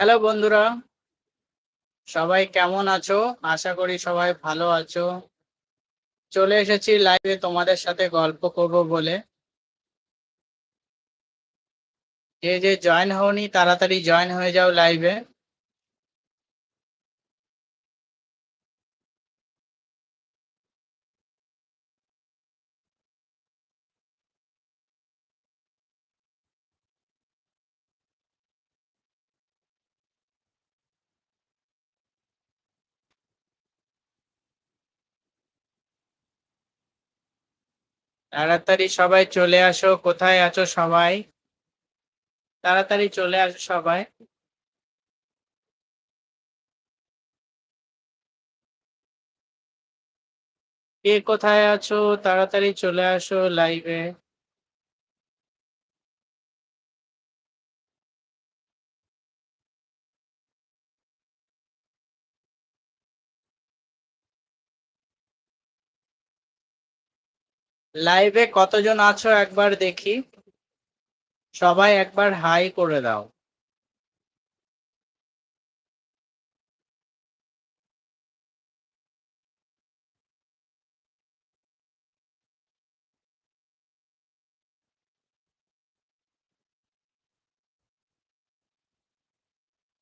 Hello বন্ধুরা, সবাই কেমন আছো? আশা করি সবাই ভালো আছো। চলে এসেছি লাইভে তোমাদের সাথে গল্প করব বলে। যে যে জয়েন হওনি, তাড়াতাড়ি জয়েন হয়ে যাও লাইভে তাড়াতাড়ি সবাই চলে আসো, কোথায় আছো সবাই? তাড়াতাড়ি চলে আসো সবাই। কে কোথায় আছো? তাড়াতাড়ি চলে আসো লাইভে লাইভে কতজন আছো একবার দেখি। সবাই একবার হাই করে দাও।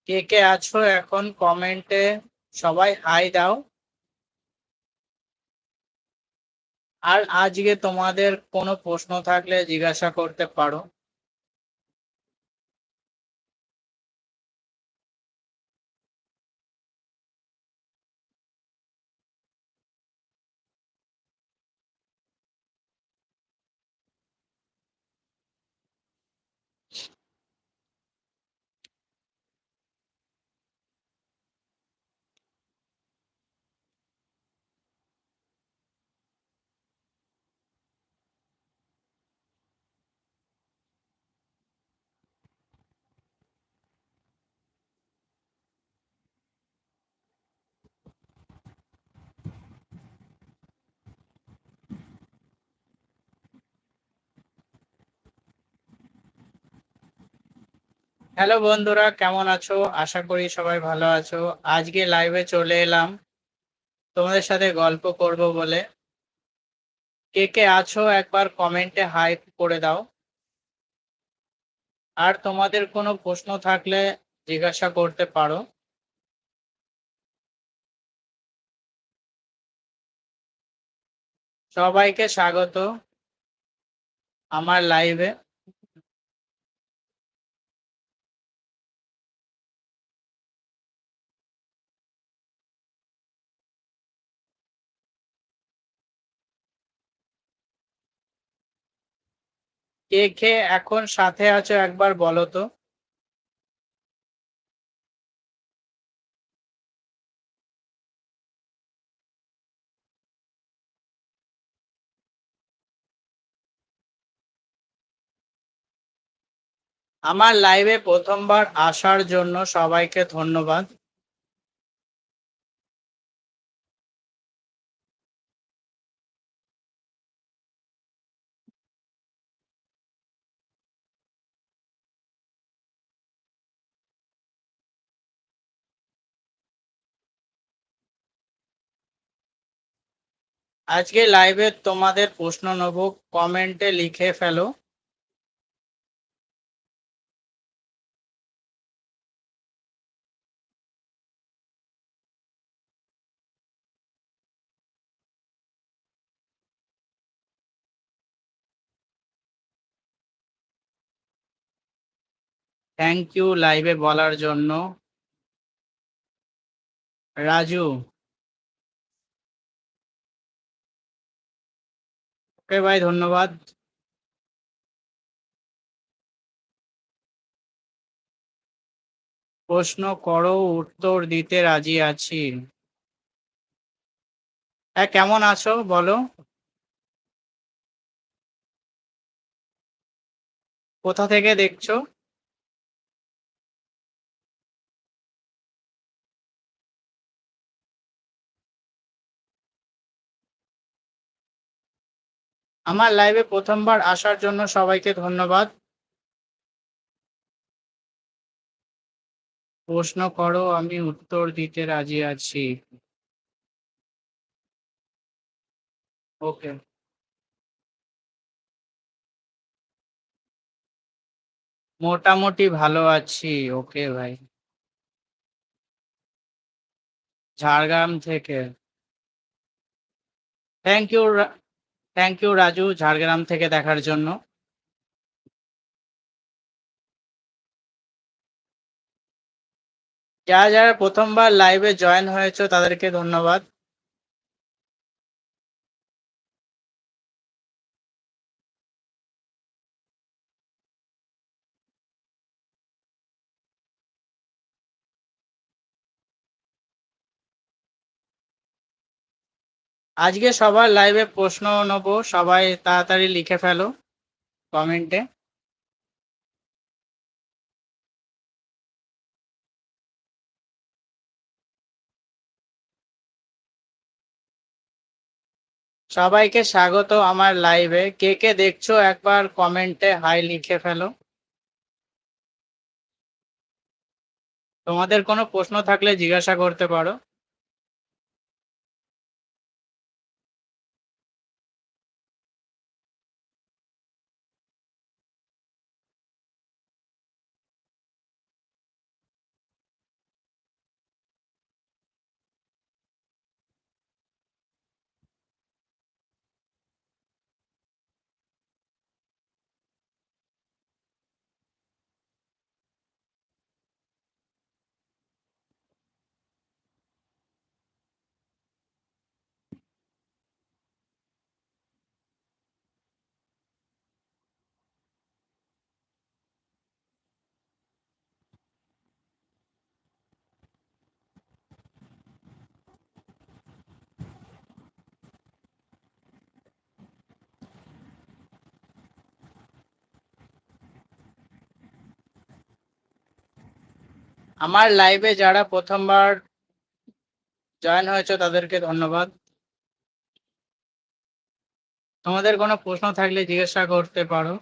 কে কে আছো এখন কমেন্টে সবাই হাই দাও। আর আজকে তোমাদের কোনো প্রশ্ন থাকলে জিজ্ঞাসা করতে পারো। হ্যালো বন্ধুরা, কেমন আছো? আশা করি সবাই ভালো আছো। আজকে লাইভে চলে এলাম। তোমাদের সাথে গল্প করব বলে। কে কে আছো একবার কমেন্টে হাই করে দাও। আর তোমাদের কোনো প্রশ্ন থাকলে জিজ্ঞাসা করতে পারো। সবাইকে স্বাগত আমার লাইভে কে কে এখন সাথে আছো একবার বলো তো? আমার লাইভে প্রথমবার আসার জন্য সবাইকে ধন্যবাদ। আজকে লাইভে তোমাদের প্রশ্ন নেব কমেন্টে লিখে ফেলো। থ্যাংক ইউ লাইভে বলার জন্য। রাজু ওকে ভাই, ধন্যবাদ। প্রশ্ন করো, উত্তর দিতে রাজি আছি। হ্যাঁ কেমন আছো? বলো। কোথা থেকে দেখছ? আমার লাইভে প্রথমবার আসার জন্য সবাইকে ধন্যবাদ। প্রশ্ন করো, আমি উত্তর দিতে রাজি আছি। ওকে মোটামুটি ভালো আছি। ওকে ভাই। ঝাড়গ্রাম থেকে। Thank you thank you Raju Jhargram থেকে দেখার জন্য। যারা যারা প্রথমবার লাইভে জয়েন হয়েছে, তাদেরকে ধন্যবাদ। আজকে সবার লাইভে প্রশ্ন নেব, সবাই তাড়াতাড়ি লিখে ফেলো কমেন্টে সবাইকে স্বাগত আমার লাইভে কে কে দেখছ একবার কমেন্টে হাই লিখে ফেলো। তোমাদের কোনো প্রশ্ন থাকলে জিজ্ঞাসা করতে পারো। আমার লাইভে যারা প্রথমবার জয়েন হয়েছে, তাদেরকে ধন্যবাদ। তোমাদের কোনো প্রশ্ন থাকলে জিজ্ঞাসা করতে পারো।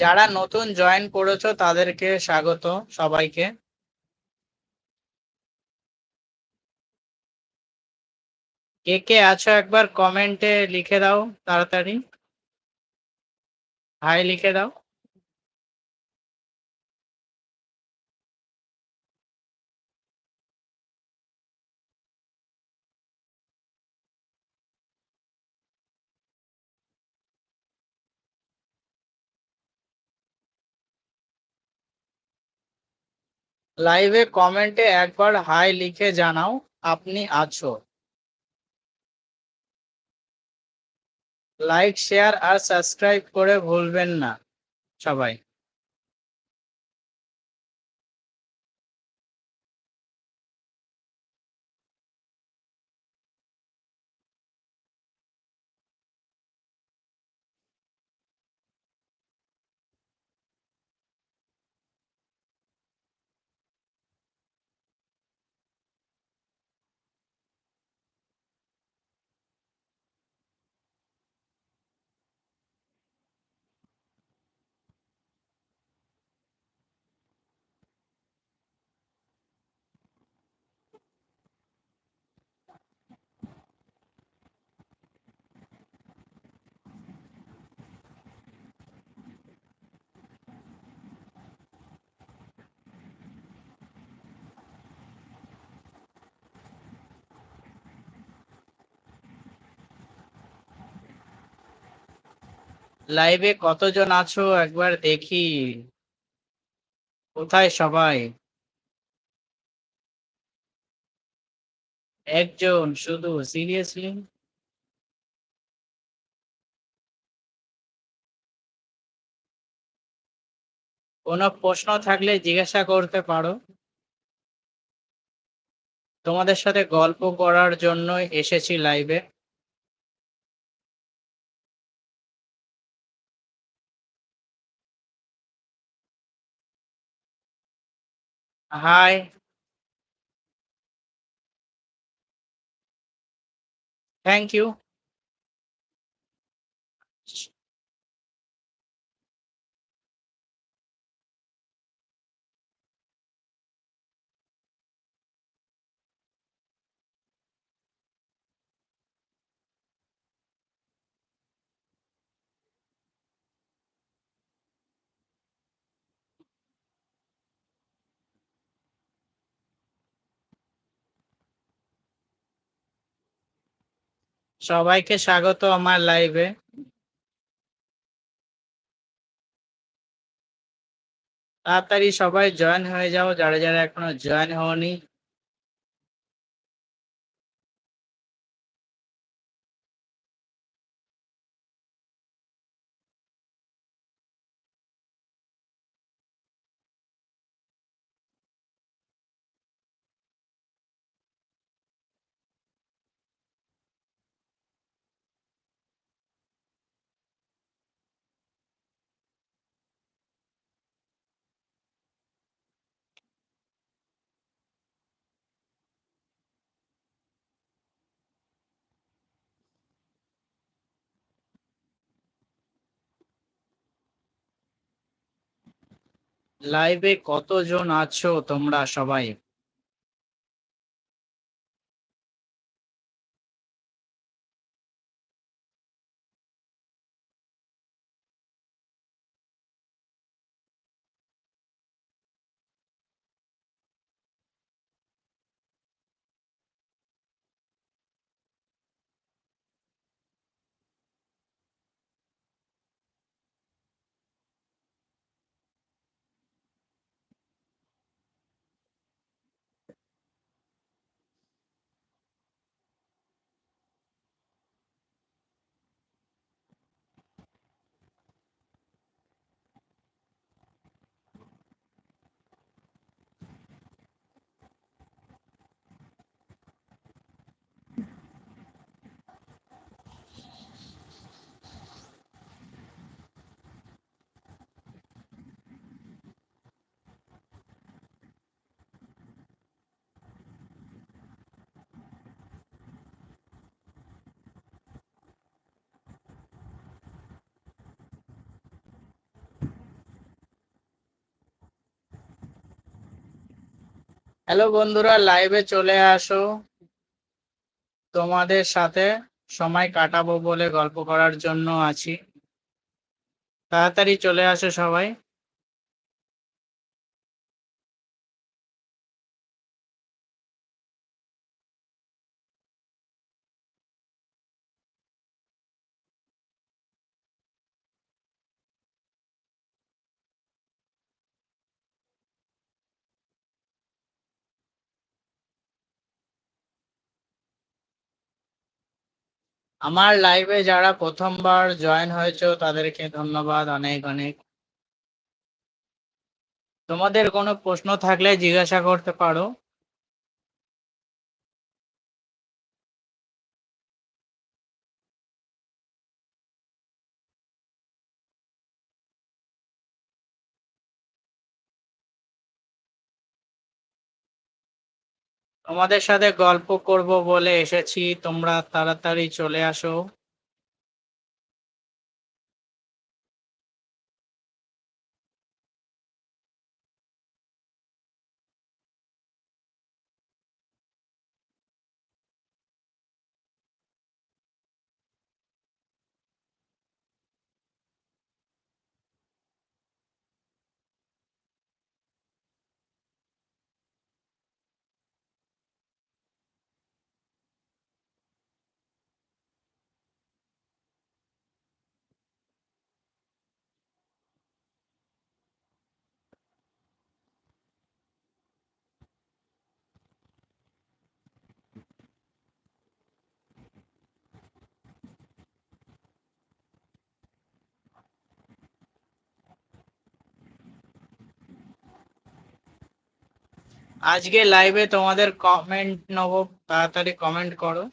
যারা নতুন জয়েন করেছ, তাদেরকে স্বাগত সবাইকে। কে কে আছো একবার কমেন্টে লিখে দাও, তাড়াতাড়ি। হাই লিখে দাও। লাইভে কমেন্টে একবার হাই লিখে জানাও, আপনি আছো। লাইক শেয়ার আর সাবস্ক্রাইব করে ভুলবেন না, সবাই। লাইভে কতজন আছো একবার দেখি। কোথায় সবাই? একজন, শুধু সিরিয়াসলি কোনো প্রশ্ন থাকলে জিজ্ঞাসা করতে পারো। তোমাদের সাথে গল্প করার জন্য এসেছি লাইভে হাই থ্যাংক ইউ সবাইকে স্বাগত আমার লাইভে তাড়াতাড়ি সবাই জয়েন হয়ে যাও যারা যারা এখনও জয়েন হওনি। লাইভে কতজন আছো তোমরা সবাই? হ্যালো বন্ধুরা লাইভে চলে আসো। তোমাদের সাথে সময় কাটাবো বলে গল্প করার জন্য আছি। তাড়াতাড়ি চলে আসো সবাই। আমার লাইভে যারা প্রথমবার জয়েন হয়েছে, তাদেরকে ধন্যবাদ, অনেক অনেক। তোমাদের কোনো প্রশ্ন থাকলে জিজ্ঞাসা করতে পারো। তোমাদের সাথে গল্প করব বলে এসেছি। তোমরা তাড়াতাড়ি চলে আসো। আজকে লাইভে তোমাদের কমেন্ট নেব, তাড়াতাড়ি কমেন্ট করো।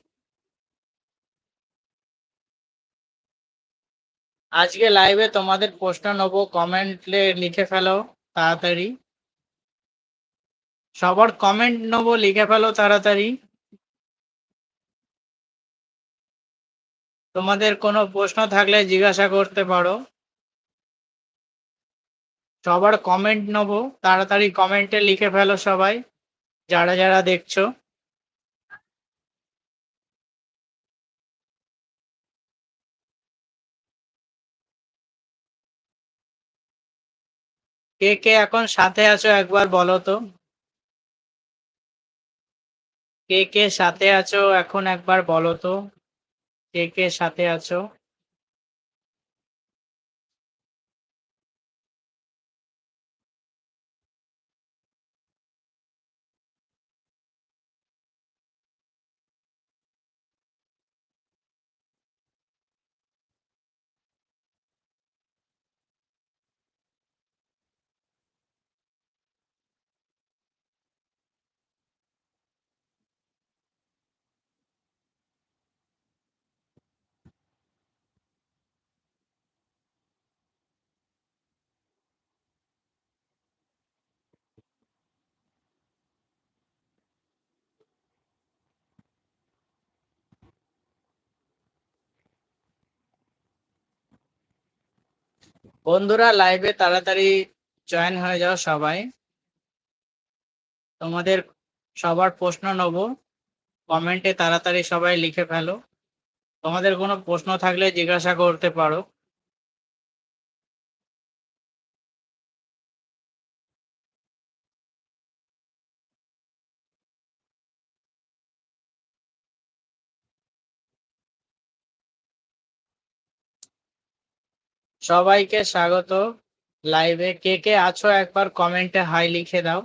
আজকে লাইভে তোমাদের প্রশ্ন নেব কমেন্টে লিখে ফেলো, তাড়াতাড়ি। সবার কমেন্ট নেব, লিখে ফেলো, তাড়াতাড়ি। তোমাদের কোনো প্রশ্ন থাকলে জিজ্ঞাসা করতে পারো। সবার কমেন্ট নেব, তাড়াতাড়ি কমেন্টে লিখে ফেলো সবাই, যারা যারা দেখছ। কে কে এখন সাথে আছো একবার বলো তো? কে কে সাথে আছো এখন একবার বলো তো? কে কে সাথে আছো? বন্ধুরা লাইভে তাড়াতাড়ি জয়েন হয়ে যাও সবাই। তোমাদের সবার প্রশ্ন নেব। কমেন্টে তাড়াতাড়ি সবাই লিখে ফেলো। তোমাদের কোনো প্রশ্ন থাকলে জিজ্ঞাসা করতে পারো। সবাইকে স্বাগত। লাইভে কে কে আছো একবার কমেন্টে হাই লিখে দাও।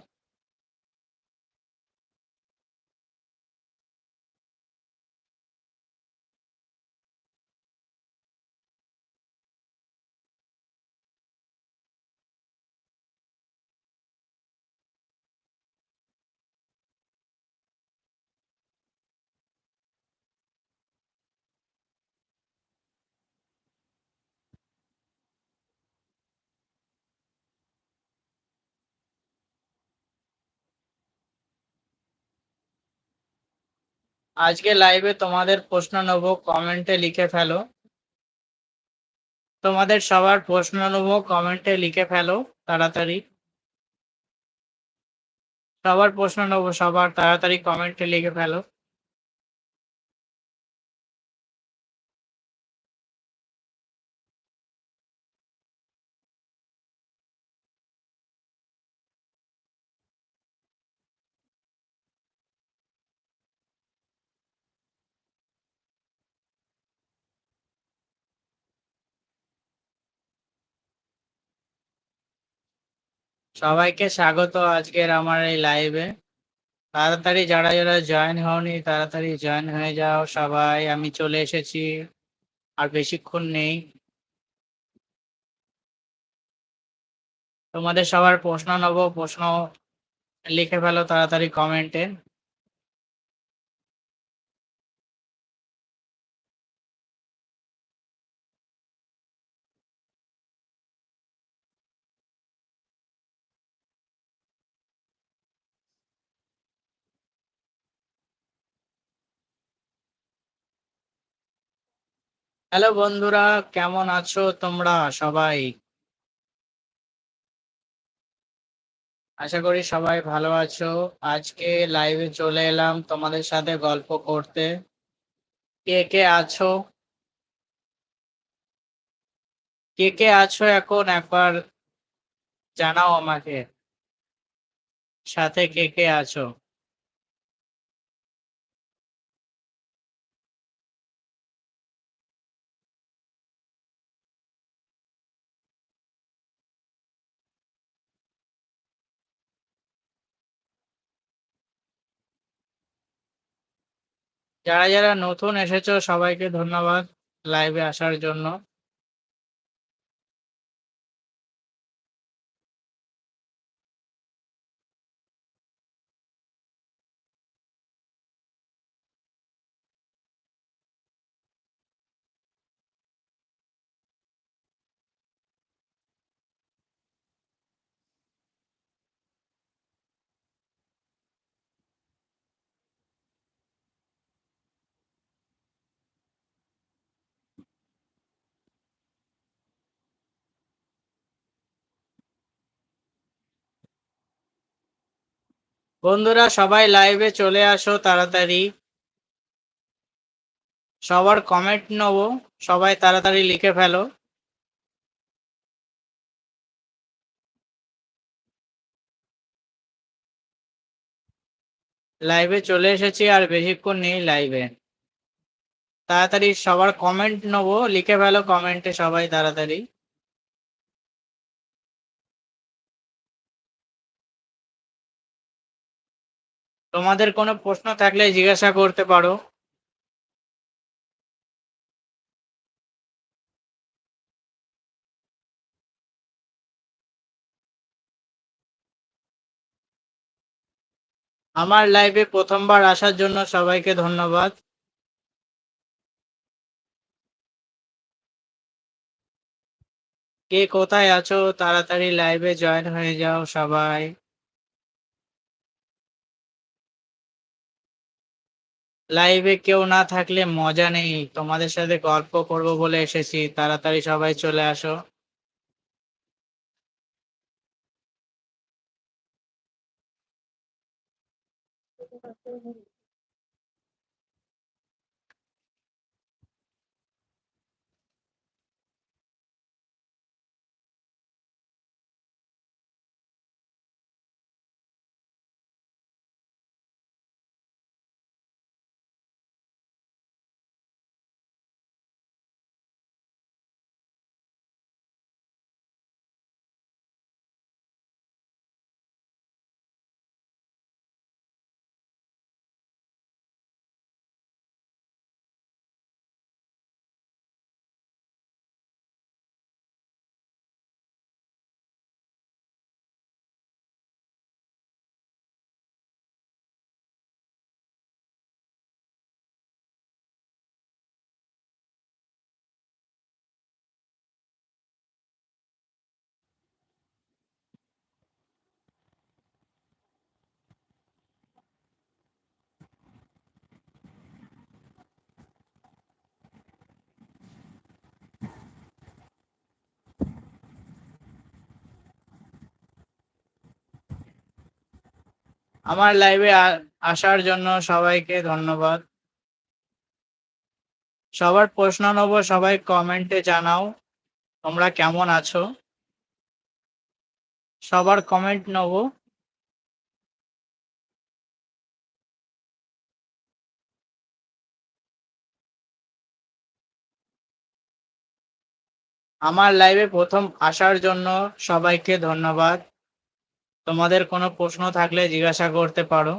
আজকে লাইভে তোমাদের প্রশ্ন নেব কমেন্টে লিখে ফেলো। তোমাদের সবার প্রশ্ন নেব কমেন্টে লিখে ফেলো তাড়াতাড়ি। সবার প্রশ্ন নেব সবার, তাড়াতাড়ি কমেন্টে লিখে ফেলো। সবাইকে স্বাগত আজকের আমার এই লাইভে তাড়াতাড়ি যারা যারা জয়েন হওনি, তাড়াতাড়ি জয়েন হয়ে যাও সবাই। আমি চলে এসেছি, আর বেশিক্ষণ নেই। তোমাদের সবার প্রশ্ন নেব, প্রশ্ন লিখে ফেলো তাড়াতাড়ি কমেন্টে হ্যালো বন্ধুরা, কেমন আছো তোমরা সবাই? আশা করি সবাই ভালো আছো। আজকে লাইভে চলে এলাম তোমাদের সাথে গল্প করতে। কে কে আছো? কে কে আছো এখন একবার জানাও আমাকে। সাথে কে কে আছো? যারা যারা নতুন এসেছ সবাইকে ধন্যবাদ লাইভে আসার জন্য। বন্ধুরা, সবাই লাইভে চলে আসো তাড়াতাড়ি। সবার কমেন্ট নেব, সবাই তাড়াতাড়ি লিখে ফেলো। লাইভে চলে এসেছি আর বেশিক্ষণ নেই লাইভে তাড়াতাড়ি সবার কমেন্ট নেব, লিখে ফেলো কমেন্টে সবাই তাড়াতাড়ি। তোমাদের কোনো প্রশ্ন থাকলে জিজ্ঞাসা করতে পারো। আমার লাইভে প্রথমবার আসার জন্য সবাইকে ধন্যবাদ। কে কোথায় আছো, তাড়াতাড়ি লাইভে জয়েন হয়ে যাও সবাই। লাইভে কেউ না থাকলে মজা নেই। তোমাদের সাথে গল্প করব বলে এসেছি। তাড়াতাড়ি সবাই চলে আসো। আমার লাইভে আসার জন্য সবাইকে ধন্যবাদ। সবার প্রশ্ন নেব, সবাই কমেন্টে জানাও, তোমরা কেমন আছো? সবার কমেন্ট নেব। আমার লাইভে প্রথম আসার জন্য সবাইকে ধন্যবাদ। তোমাদের কোনো প্রশ্ন থাকলে জিজ্ঞাসা করতে পারো।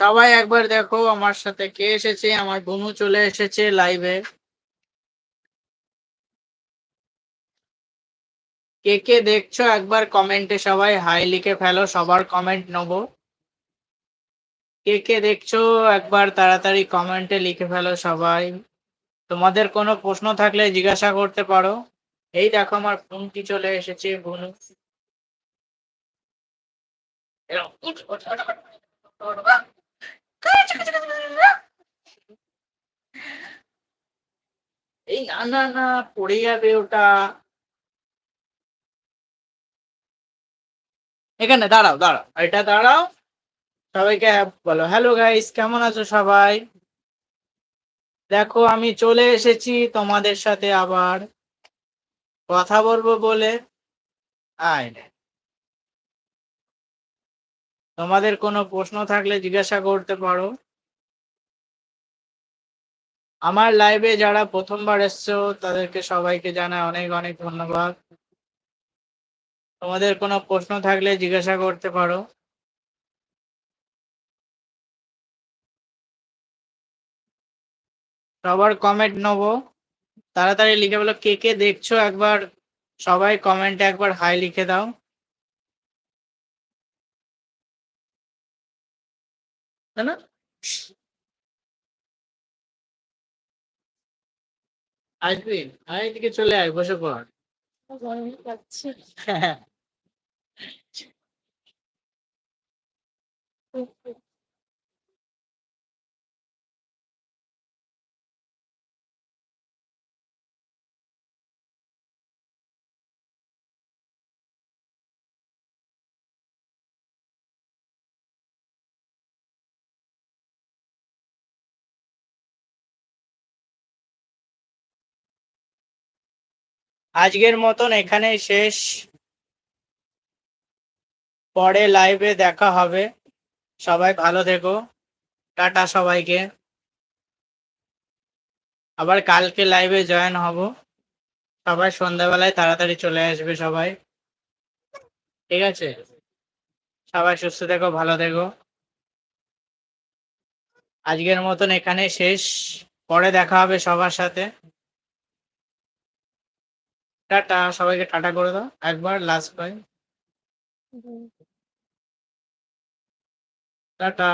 সবাই একবার দেখো আমার সাথে কে এসেছে আমার বোনু চলে এসেছে লাইভে কে কে দেখছ একবার কমেন্টে সবাই হাই লিখে ফেলো সবার কমেন্ট নেব কে কে দেখছ একবার তাড়াতাড়ি কমেন্টে লিখে ফেলো সবাই তোমাদের কোনো প্রশ্ন থাকলে জিজ্ঞাসা করতে পারো এই দেখো আমার ফোনটি চলে এসেছে বোনু এই না না পড়ে যাবে ওটা। এখানে দাঁড়াও দাঁড়াও, এটা দাঁড়াও। সবাইকে বলো। হ্যালো গাইস কেমন আছো সবাই? দেখো, আমি চলে এসেছি তোমাদের সাথে আবার। কথা বলব বলে। আয় তোমাদের কোনো প্রশ্ন থাকলে জিজ্ঞাসা করতে পারো। আমার লাইভে যারা প্রথমবার এসছো, তাদেরকে সবাইকে জানাই অনেক অনেক ধন্যবাদ। তোমাদের কোনো প্রশ্ন থাকলে জিজ্ঞাসা করতে পারো। সবার কমেন্ট নেব। তাড়াতাড়ি লিখে বলো, কে কে দেখছ একবার? সবাই কমেন্টে একবার হাই লিখে দাও। তাই না? আসবি? আয় এদিকে চলে আয় বসে পড়। হ্যাঁ আজকের মতন এখানেই শেষ। পরে লাইভে দেখা হবে। সবাই ভালো থেকো। টাটা সবাইকে। আবার কালকে লাইভে জয়েন হব। সবাই সন্ধ্যাবেলায় তাড়াতাড়ি চলে আসবে সবাই। ঠিক আছে? সবাই সুস্থ থেকো, ভালো থেকো। আজকের মতন এখানে শেষ। পরে দেখা হবে সবার সাথে। টাটা সবাইকে টাটা করে দাও। একবার লাস্ট বাই টাটা।